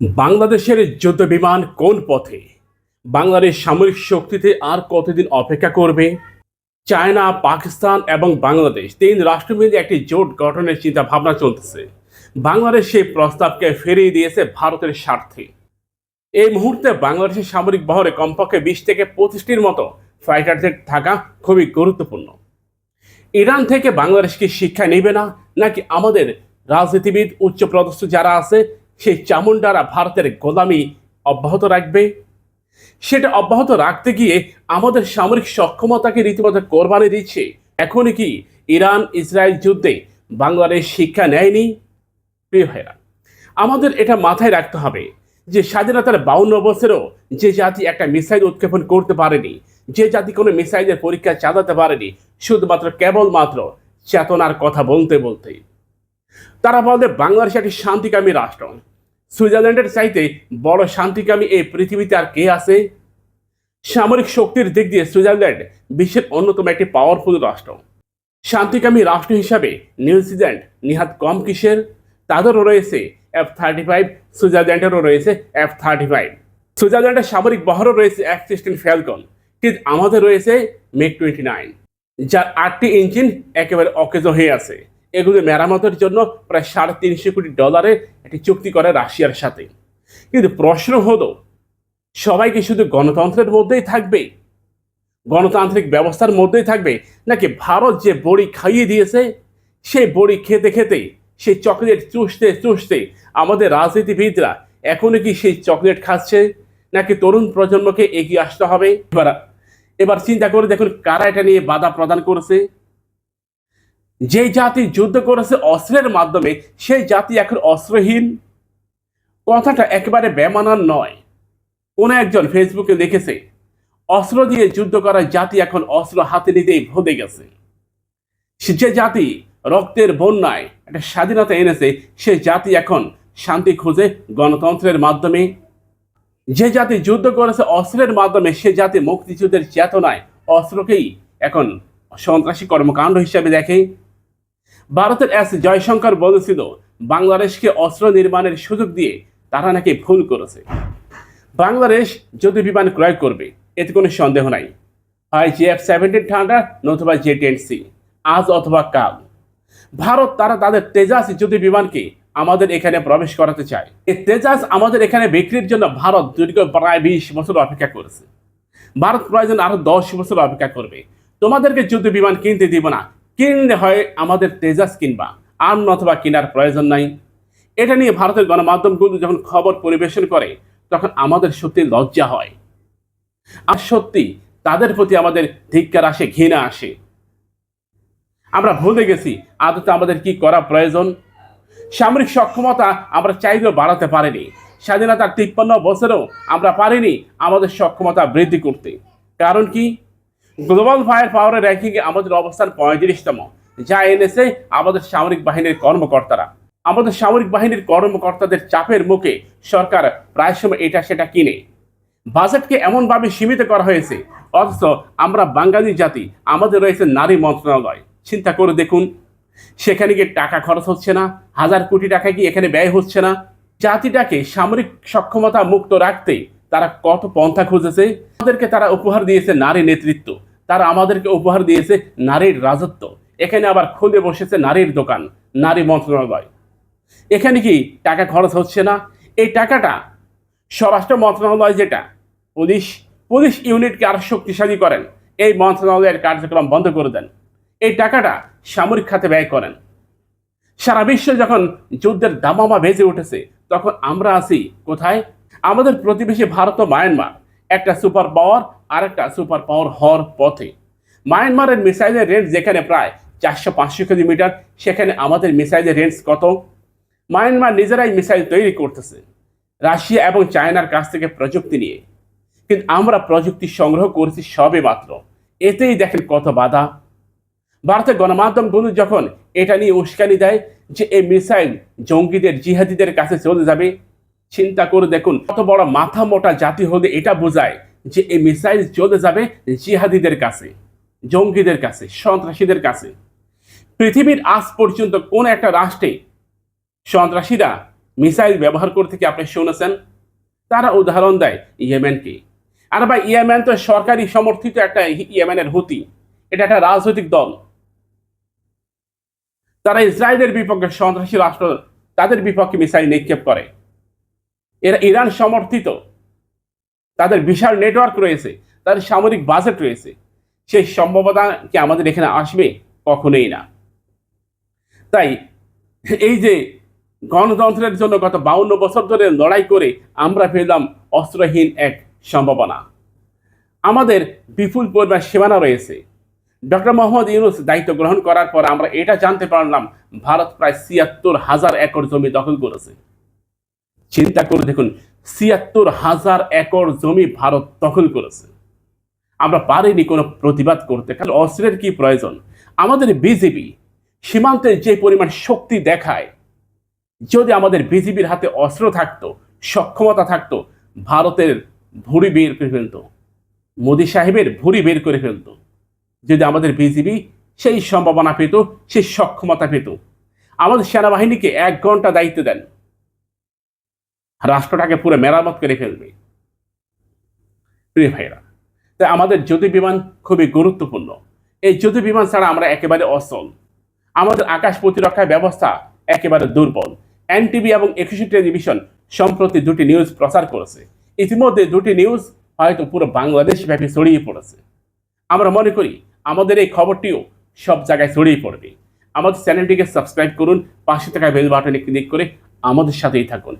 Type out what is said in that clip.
বাংলাদেশের যুদ্ধ বিমান কোন পথে? বাংলাদেশ সামরিক শক্তিতে আর কতদিন অপেক্ষা করবে? চায়না, পাকিস্তান এবং বাংলাদেশ তিন রাষ্ট্র মিলে একটি জোট গঠনের চিন্তা ভাবনা চলতেছে। বাংলাদেশ সেই প্রস্তাবকে ফিরিয়ে দিয়েছে ভারতের স্বার্থে। এই মুহূর্তে বাংলাদেশের সামরিক বহরে কমপক্ষে বিশ থেকে পঁচিশটির মতো ফাইটার জেট থাকা খুবই গুরুত্বপূর্ণ। ইরান থেকে বাংলাদেশ কি শিক্ষা নেবে না, নাকি আমাদের রাজনীতিবিদ, উচ্চপদস্থ যারা আছে সেই চামুন্ডারা ভারতের গোলামি অব্যাহত রাখবে। সেটা অব্যাহত রাখতে গিয়ে আমাদের সামরিক সক্ষমতাকে রীতিমতো কোরবানি দিচ্ছে। এখনই কি ইরান, ইসরায়েল যুদ্ধে বাংলাদেশ শিক্ষা নেয়নি? প্রিয় ভাইরা, আমাদের এটা মাথায় রাখতে হবে যে স্বাধীনতার বাউন্ন বছরেও যে জাতি একটা মিসাইল উৎক্ষেপণ করতে পারেনি, যে জাতি কোনো মিসাইলের পরীক্ষা চালাতে পারেনি, শুধুমাত্র কেবলমাত্র চেতনার কথা বলতে বলতেই তারা বলে বাংলাদেশ একটি শান্তিকামী রাষ্ট্র। সুইজারল্যান্ডের চাইতে বড় শান্তিকামী এই পৃথিবীতে আর কে আছে? সামরিক শক্তির দিক দিয়ে সুইজারল্যান্ড বিশ্বের অন্যতম একটি পাওয়ারফুল রাষ্ট্র। শান্তিকামী রাষ্ট্র হিসাবে নিউজিল্যান্ড নিহাত কম কিসের? তাদেরও রয়েছে এফ থার্টি ফাইভ সুইজারল্যান্ডেরও রয়েছে এফ থার্টি ফাইভ সুইজারল্যান্ডের সামরিক বহরও রয়েছে এফ সিক্সটিন ফ্যালকন কিন্তু আমাদের রয়েছে মেক টোয়েন্টি নাইন যার আটটি ইঞ্জিন একেবারে অকেজ হয়ে আছে। এগুলো মেরামতের জন্য প্রায় সাড়ে তিনশো কোটি ডলারে একটি চুক্তি করে রাশিয়ার সাথে। কিন্তু প্রশ্ন হলো, সবাই কি শুধু গণতন্ত্রের মধ্যেই থাকবে? গণতান্ত্রিক ব্যবস্থার মধ্যেই থাকবে? নাকি ভারত যে বড়ি খাইয়ে দিয়েছে, সেই বড়ি খেতে খেতে, সেই চকলেট চুষতে চুষতে আমাদের রাজনীতিবিদরা এখনও কি সেই চকলেট খাচ্ছে? নাকি তরুণ প্রজন্মকে এগিয়ে আসতে হবে? এবার এবার চিন্তা করে দেখুন কারা এটা নিয়ে বাধা প্রদান করেছে। যে জাতি যুদ্ধ করেছে অস্ত্রের মাধ্যমে, সেই জাতি এখন অস্ত্রহীন। কথাটা একেবারে বেমানান নয়। কোন একজন ফেসবুকে লিখেছে, অস্ত্র দিয়ে যুদ্ধ করা জাতি এখন অস্ত্র হাতে নিতেই ভুলে গেছে। যে জাতি রক্তের বন্যায় একটা স্বাধীনতা এনেছে, সে জাতি এখন শান্তি খুঁজে গণতন্ত্রের মাধ্যমে। যে জাতি যুদ্ধ করেছে অস্ত্রের মাধ্যমে, সে জাতি মুক্তিযুদ্ধের চেতনায় অস্ত্রকেই এখন সন্ত্রাসী কর্মকাণ্ড হিসেবে দেখে। ভারতের এস জয়শঙ্কর বলেছিল, বাংলাদেশকে অস্ত্র নির্মাণের সুযোগ দিয়ে তারা নাকি ভুল করেছে। বাংলাদেশ যদি বিমান ক্রয় করবে, এতে কোনো সন্দেহ নাই। হয় জে এফ সেভেন্টিন ঠান্ডা নতুবা জে টেন সি, আজ অথবা কাল। ভারত, তারা তাদের তেজাস যুদ্ধ বিমানকে আমাদের এখানে প্রবেশ করাতে চায় এই তেজাস আমাদের এখানে বিক্রির জন্য ভারত দীর্ঘ প্রায় বিশ বছর অপেক্ষা করেছে। ভারত প্রয়োজন আরও দশ বছর অপেক্ষা করবে। তোমাদেরকে যুদ্ধ বিমান কিনতে দিব না কিনলে হয় আমাদের তেজাস কিনবা। আর নথবা কেনার প্রয়োজন নাই। এটা নিয়ে ভারতের গণমাধ্যমগুলো যখন খবর পরিবেশন করে, তখন আমাদের সত্যি লজ্জা হয়। আর সত্যি, তাদের প্রতি আমাদের ধিক্কার আসে, ঘৃণা আসে। আমরা ভুলে গেছি, আদতে আমাদের কি করা প্রয়োজন? সামরিক সক্ষমতা আমরা চাইলেও বাড়াতে পারিনি। স্বাধীনতার তিপ্পান্ন বছরেও আমরা পারিনি আমাদের সক্ষমতা বৃদ্ধি করতে। কারণ কি? গ্লোবাল ফায়ার পাওয়ারের র্যাঙ্কিংয়ে আমাদের অবস্থান পঁয়ত্রিশতম, যা এনেছে আমাদের সামরিক বাহিনীর কর্মকর্তারা। আমাদের সামরিক বাহিনীর কর্মকর্তাদের চাপের মুখে সরকার প্রায় সময় এটা সেটা কিনে। বাজেটকে এমনভাবে সীমিত করা হয়েছে, অথচ আমরা বাঙালি জাতি, আমাদের রয়েছে নারী মন্ত্রণালয়। চিন্তা করে দেখুন, সেখানে গিয়ে টাকা খরচ হচ্ছে না, হাজার কোটি টাকা কি এখানে ব্যয় হচ্ছে না? জাতিটাকে সামরিক সক্ষমতা মুক্ত রাখতে তারা কত পন্থা খুঁজেছে? আমাদেরকে তারা উপহার দিয়েছে নারী নেতৃত্ব। তারা আমাদেরকে উপহার দিয়েছে নারীর রাজত্ব। এখানে আবার খুলে বসেছে নারীর দোকান, নারী মন্ত্রণালয়। এখানে কি টাকা খরচ হচ্ছে না? এই টাকাটা স্বরাষ্ট্র মন্ত্রণালয় যেটা, পুলিশ পুলিশ ইউনিটকে আরও শক্তিশালী করেন। এই মন্ত্রণালয়ের কার্যক্রম বন্ধ করে দেন। এই টাকাটা সামরিক খাতে ব্যয় করেন। সারা বিশ্ব যখন যুদ্ধের দামামা বেজে উঠেছে, তখন আমরা আছি কোথায়? আমাদের প্রতিবেশী ভারত ও মায়ানমার, একটা সুপার পাওয়ার আর একটা সুপার পাওয়ার হওয়ার পথে। মায়ানমারের মিসাইলের রেঞ্জ যেখানে প্রায় চারশো পাঁচশো কিলোমিটার, সেখানে আমাদের মিসাইলের রেঞ্জ কত? মায়ানমার নিজেরাই মিসাইল তৈরি করতেছে, রাশিয়া এবং চায়নার কাছ থেকে প্রযুক্তি নিয়ে। কিন্তু আমরা প্রযুক্তি সংগ্রহ করেছি সবে মাত্র। এতেই দেখেন কত বাধা। ভারতের গণমাধ্যমগুলো যখন এটা নিয়ে উস্কানি দেয় যে, এই মিসাইল জঙ্গিদের, জিহাদিদের কাছে চলে যাবে চিন্তা করে দেখুন, কত বড় মাথা মোটা জাতি হলে এটা বোঝায় যে এই মিসাইল চলে যাবে জিহাদিদের কাছে, জঙ্গিদের কাছে, সন্ত্রাসীদের কাছে। পৃথিবীর আজ পর্যন্ত কোন একটা রাষ্ট্রে সন্ত্রাসীরা মিসাইল ব্যবহার করে থেকে আপনি শুনেছেন? তারা উদাহরণ দেয় ইয়েমেনকে। আর ভাই, ইয়েমেন তো সরকারি সমর্থিত একটা ইয়েমেনের হুতি। এটা একটা রাজনৈতিক দল। তারা ইসরায়েলের বিপক্ষে সন্ত্রাসী রাষ্ট্র, তাদের বিপক্ষে মিসাইল নিক্ষেপ করে। এরা ইরান সমর্থিত। তাদের বিশাল নেটওয়ার্ক রয়েছে, তাদের সামরিক বাজেট রয়েছে। সেই সম্ভাবনা কি আমাদের এখানে আসবে? কখনোই না। তাই এই যে গণতন্ত্রের জন্য গত বাউন্ন বছর ধরে লড়াই করে আমরা পেলাম অস্ত্রহীন এক সম্ভাবনা। আমাদের বিপুল পরিমাণ সীমানা রয়েছে। ডক্টর মোহাম্মদ ইউনুস দায়িত্ব গ্রহণ করার পর আমরা এটা জানতে পারলাম, ভারত প্রায় ছিয়াত্তর হাজার একর জমি দখল করেছে। চিন্তা করে দেখুন, ছিয়াত্তর হাজার একর জমি ভারত দখল করেছে। আমরা পারিনি কোনো প্রতিবাদ করতে, কারণ অস্ত্রের কি প্রয়োজন? আমাদের বিজেপি সীমান্তে যে পরিমাণ শক্তি দেখায়, যদি আমাদের বিজেপির হাতে অস্ত্র থাকতো, সক্ষমতা থাকতো, ভারতের ভুড়ি বের করে ফেলতো, মোদী সাহেবের ভুড়ি বের করে ফেলতো, যদি আমাদের বিজেপি সেই সম্ভাবনা পেত, সেই সক্ষমতা পেত। আমাদের সেনাবাহিনীকে এক ঘণ্টা দায়িত্ব দেন। রাষ্ট্রটাকে পুরো মেরামত করে ফেলবে। প্রিয় ভাইরা তাই আমাদের জ্যোতি বিমান খুবই গুরুত্বপূর্ণ। এই জ্যোতি বিমান ছাড়া আমরা একেবারে অসল আমাদের আকাশ প্রতিরক্ষা ব্যবস্থা একেবারে দুর্বল। এনটিভি এবং একুশে টেলিভিশন সম্প্রতি দুটি নিউজ প্রচার করেছে। ইতিমধ্যে দুটি নিউজ হয়তো পুরো বাংলাদেশ ব্যাপী ছড়িয়ে পড়েছে। আমরা মনে করি, আমাদের এই খবরটিও সব জায়গায় ছড়িয়ে পড়বে। আমাদের চ্যানেলটিকে সাবস্ক্রাইব করুন, পাশে থাকা বেল বাটনে ক্লিক করে আমাদের সাথেই থাকুন।